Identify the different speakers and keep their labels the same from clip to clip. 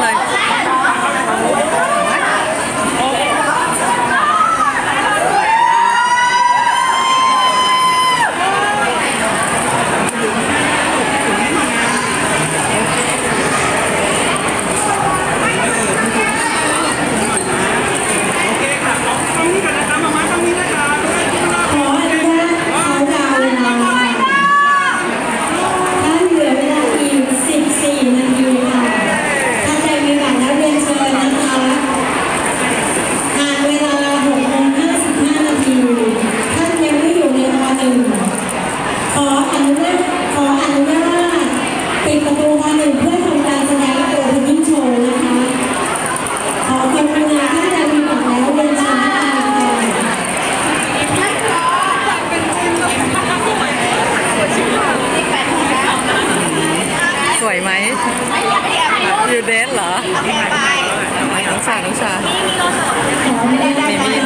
Speaker 1: เลย
Speaker 2: วยไหมอยู่เดนเห
Speaker 1: รอน้องชาน้องชา
Speaker 2: มีมี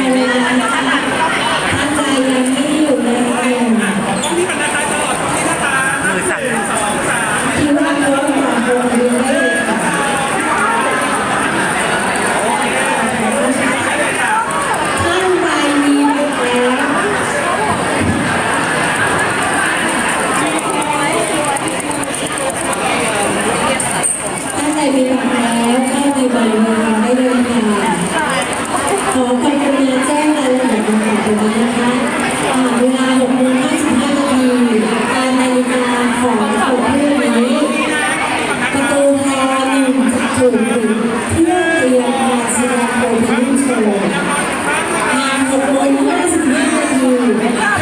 Speaker 2: งานหกโมงก็ได้สิบห้านาทีอยู่ไหม